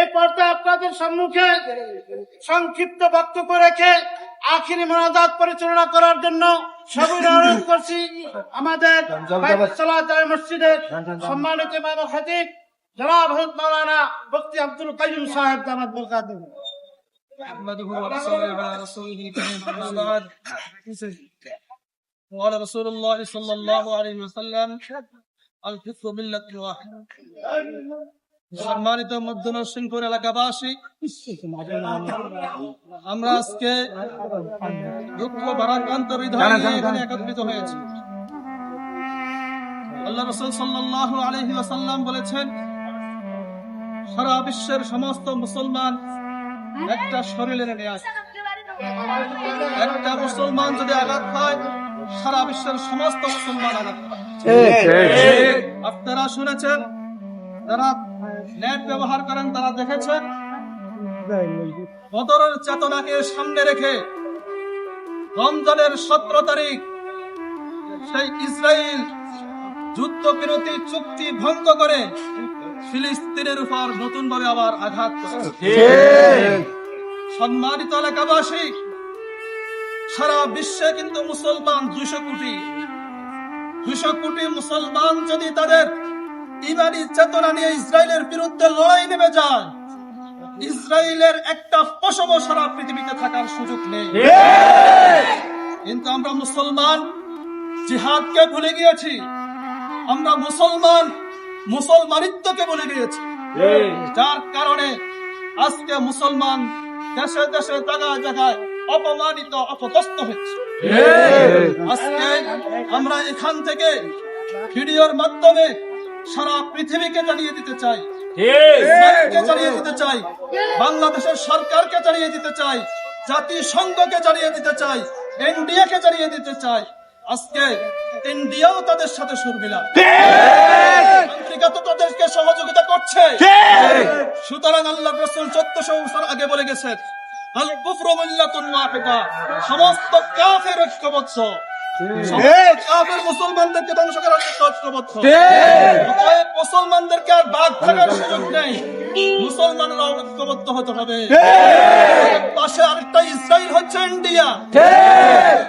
এই পর্দায় আপনাদের সম্মুখে সংক্ষিপ্ত বক্তব্য রেখে আখিরি মোনাজাত পরিচালনা করার জন্য সবই অনুরোধ করছি আমাদের সালাতার মসজিদের সম্মানিত ইমাম খাতিব জনাব হজরত মাওলানা মুফতি আব্দুল কাইয়ুম সাহেব দামাত বরকাতুহু نحمده ونصلي على رسوله الكريم أما بعد قال رسول الله صلى الله عليه وسلم الفقه ملة واحدة সম্মানিত মধ্য নরসিংপুর এলাকাবাসী আমরা আজকে দুঃখ ভারাক্রান্ত হৃদয় এখানে একত্রিত হয়েছি। আল্লাহ রসুল সাল্লাল্লাহু আলাইহি ওয়াসাল্লাম বলেছেন সারা বিশ্বের সমস্ত মুসলমান একটা শরীরের নিয়ে আসে। একটা মুসলমান যদি আঘাত হয় সারা বিশ্বের সমস্ত মুসলমান আঘাত আপনারা শুনেছেন যারা নেট ব্যবহার করেন, তারা দেখেছেন বদরের চেতনাকে সামনে রেখে রমজানের সতেরো তারিখ, সেই ইসরায়েল যুদ্ধবিরতি চুক্তি ভঙ্গ করে ফিলিস্তিনের উপর নতুন ভাবে আবার আঘাত সম্মানিত এলাকাবাসী, সারা বিশ্বে কিন্তু মুসলমান দুশো কোটি দুশো কোটি মুসলমান যদি তাদের ইমানি চেতনা নিয়ে ইসরায়েলের বিরুদ্ধে লড়াই নেমে যায়। ইসরায়েলের একটা পশম সারা পৃথিবীতে থাকার সুযোগ নেই। কিন্তু আমরা মুসলমান, জিহাদকে ভুলে গিয়েছি। আমরা মুসলমান, মুসলমানিত্বকে ভুলে গিয়েছি। যার কারণে আজকে মুসলমান দেশে দেশে জায়গায় জায়গায় অপমানিত অপদস্ত হচ্ছে আজকে আমরা এখান থেকে ভিডিওর মাধ্যমে সারা পৃথিবীকে জানিয়ে দিতে চাই। জানিয়ে দিতে চাই। বাংলাদেশের সরকারকে জানিয়ে দিতে চাই। জাতিসংঘকে জানিয়ে দিতে চাই। ইন্ডিয়াকে জানিয়ে দিতে চাই। আজকে ইন্ডিয়াও তাদের সাথে সুরবিলা আমেরিকা তো তাদেরকে সহযোগিতা করছে। সুতরাং আল্লাহ রসুল চোদ্দশো বছর আগে বলে গেছেন আল কুফরু মিল্লাতুন ওয়াহিদা। সমস্ত কাফের ঐক্যবদ্ধ। মুসলমানদেরকে ধ্বংস করার ঐক্যবদ্ধ মুসলমানদেরকে আর বাদ থাকার সুযোগ নেই। মুসলমানরা ঐক্যবদ্ধ হতে হবে। পাশে আরেকটা ইসরায়েল হচ্ছে ইন্ডিয়া।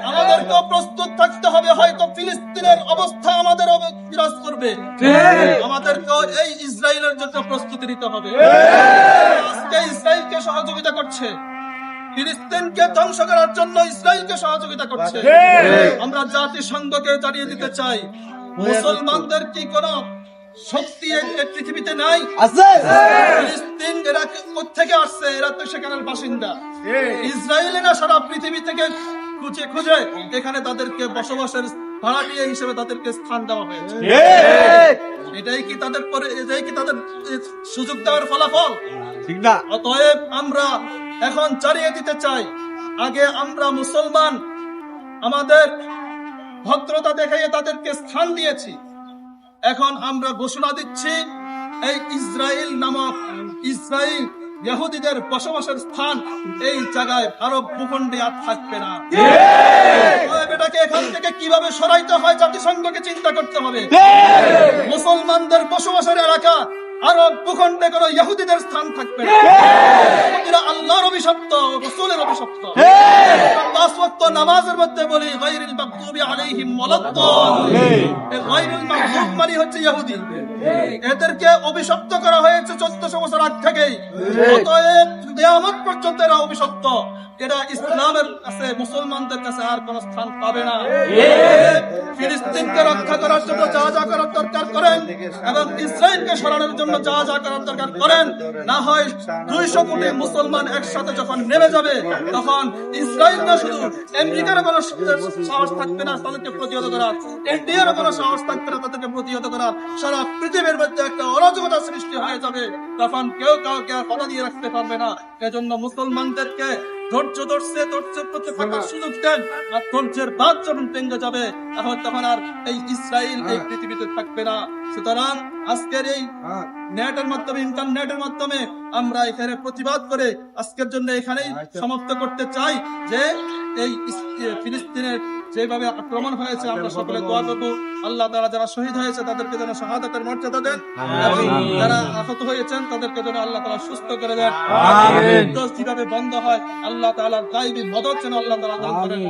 আমাদেরকেও প্রস্তুত থাকতে হবে হয়তো ফিলিস্তিনের অবস্থা আমাদের বিরাজ করবে। আমাদেরকেও এই ইসরায়েলের জন্য প্রস্তুতি নিতে হবে। আজকে ইসরায়েলকে সহযোগিতা করছে। ফিলিস্তিনকে ধ্বংস করার জন্য ইসরায়েলকে সহযোগিতা করছে। আমরা জাতিসংঘকে জানিয়ে দিতে চাই মুসলমানদের কি কোন শক্তি পৃথিবীতে নাই? ফিলিস্তিন এরা থেকে আসছে? এরা তো সেখানের বাসিন্দা। ইসরায়েলেরা সারা পৃথিবী থেকে খুঁজে খুঁজে এখানে তাদেরকে বসবাসের ভাড়াটিয়া হিসেবে তাদেরকে স্থান দেওয়া হয়েছে। এটাই কি তাদের পরে এটাই কি তাদের সুযোগ দেওয়ার ফলাফল? ঠিক না। অতএব আমরা এখন চালিয়ে দিতে চাই। আগে আমরা মুসলমান আমাদের ভদ্রতা দেখাইয়ে তাদেরকে স্থান দিয়েছি। এখন আমরা ঘোষণা দিচ্ছি এই ইসরায়েল নামক ইসরায়েল ইহুদিদের বসবাসের স্থান এই জায়গায় আরব ভূখণ্ডে আর থাকবে না। এটাকে এখান থেকে কীভাবে সরাইতে হয় জাতিসংঘকে চিন্তা করতে হবে। মুসলমানদের বসবাসের এলাকা আরব ভূখণ্ডে ইহুদিদের স্থান থাকবে না। আল্লাহর অভিশপ্ত অভিশপ্ত। নামাজের মধ্যে বলি আলাইহিম মানে হচ্ছে ইহুদি। এদেরকে অভিশপ্ত করা হয়েছে চোদ্দশো বছর আগ থেকেই। অতএব কিয়ামত পর্যন্ত এরা অভিশপ্ত। এরা ইসলামের কাছে মুসলমানদের কাছে আর কোন স্থান পাবে না। ফিলিস্তিনকে রক্ষা করার জন্য যা যা করার দরকার করেন এবং ইসরায়েলকে সরানোর জন্য যা যা করার দরকার করেন না হয় দুইশো কোটি মুসলমান একসাথে যখন নেমে যাবে তখন ইসরায়েল না শুধু আমেরিকার কোনো সাহস থাকবে না তাদেরকে প্রতিহত করার ইন্ডিয়ার কোনো সাহস থাকবে না তাদেরকে প্রতিহত করার। সারা পৃথিবীর মধ্যে একটা অরাজকতা সৃষ্টি হয়ে যাবে তখন কেউ কাউকে আর কথা দিয়ে রাখতে পারবে না। এজন্য মুসলমানদেরকে ধৈর্য ধরছে ধৈর্য প্রতি থাকার সুযোগ দেন। আর ধৈর্যের বাদ যখন ভেঙে যাবে তখন তখন আর এই ইসরায়েল এই পৃথিবীতে থাকবে না। সুতরাং আজকের এই নেটের মাধ্যমে ইন্টারনেটের মাধ্যমে আমরা এখানে প্রতিবাদ করে আজকের জন্য এখানেই সমাপ্ত করতে চাই যে এই ফিলিস্তিনের যেভাবে আক্রমণ হয়েছে আমরা সকলে দোয়া করব। আল্লাহ তারা যারা শহীদ হয়েছে তাদেরকে যেন শাহাদাতের মর্যাদা দেন এবং যারা আহত হয়েছেন তাদেরকে যেন আল্লাহ তারা সুস্থ করে দেন। যেভাবে বন্ধ হয় আল্লাহ তালা গাইবি মদত যেন আল্লাহ তালা দান করেন।